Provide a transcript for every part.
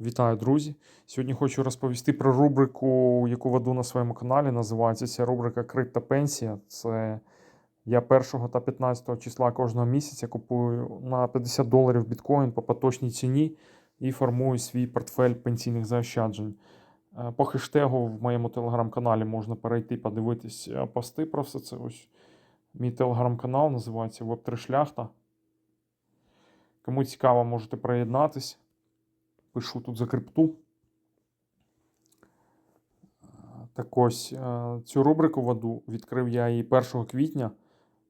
Вітаю, друзі! Сьогодні хочу розповісти про рубрику, яку веду на своєму каналі. Називається ця рубрика Криптопенсія. Це я 1 та 15 числа кожного місяця купую на 50 доларів біткоін по поточній ціні і формую свій портфель пенсійних заощаджень. Е, По хештегу в моєму телеграм-каналі можна перейти подивитись е, пости про все це. Ось мій телеграм-канал називається Web3 Шляхта. Кому цікаво, можете приєднатись. Пишу тут за крипту. Так ось е, цю рубрику веду. Відкрив я її 1 квітня.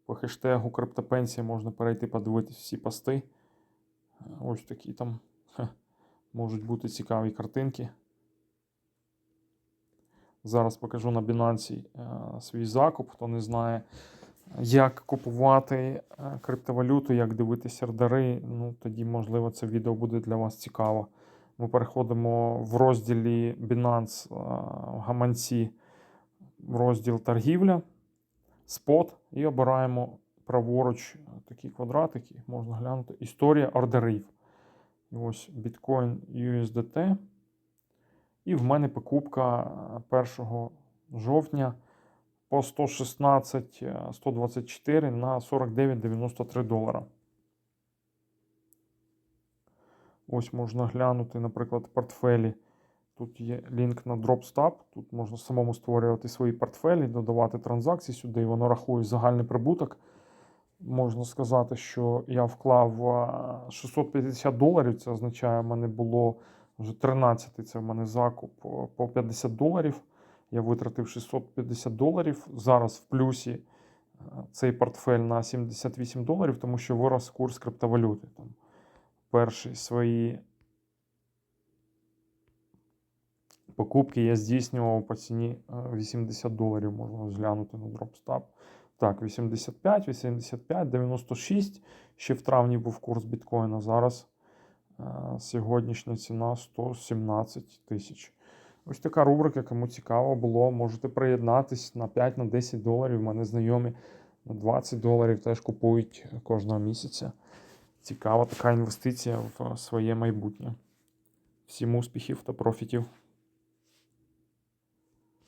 По хештегу Криптопенсія можна перейти подивитись всі пости. Ось такі там хе, можуть бути цікаві картинки. Зараз покажу на Binance е, свій закуп. Хто не знає, як купувати е, криптовалюту, як дивитися ордери, ну тоді, можливо, це відео буде для вас цікаво. Ми переходимо в розділі Binance е, гаманці в розділ торгівля, спот і обираємо праворуч такі квадратики, можна глянути. Історія ордерів. І ось Bitcoin USDT. І в мене покупка 1 жовтня по 116 е, 124 на 49,93 долара. Ось можна глянути, наприклад, портфелі. Тут є лінк на DropStab. Тут можна самому створювати свої портфелі, додавати транзакції сюди, і воно рахує загальний прибуток. Можна сказати, що я вклав 650 доларів. Це означає, в мене було вже 13 це в мене закуп по 50 доларів. Я витратив 650 доларів. Зараз в плюсі цей портфель на 78 доларів, тому що вирос курс криптовалюти. Перші свої покупки я здійснював по ціні е, 80 доларів. Можна зглянути на DropStab. Так, 85, 85, 96. Ще в травні був курс біткоїна. Зараз е, сьогоднішня ціна 117 тисяч. Ось така рубрика, кому цікаво було, можете приєднатись на 5 на 10 доларів. У мене знайомі на 20 доларів теж купують кожного місяця. Цікава така інвестиція в своє майбутнє. Всім успіхів та профітів!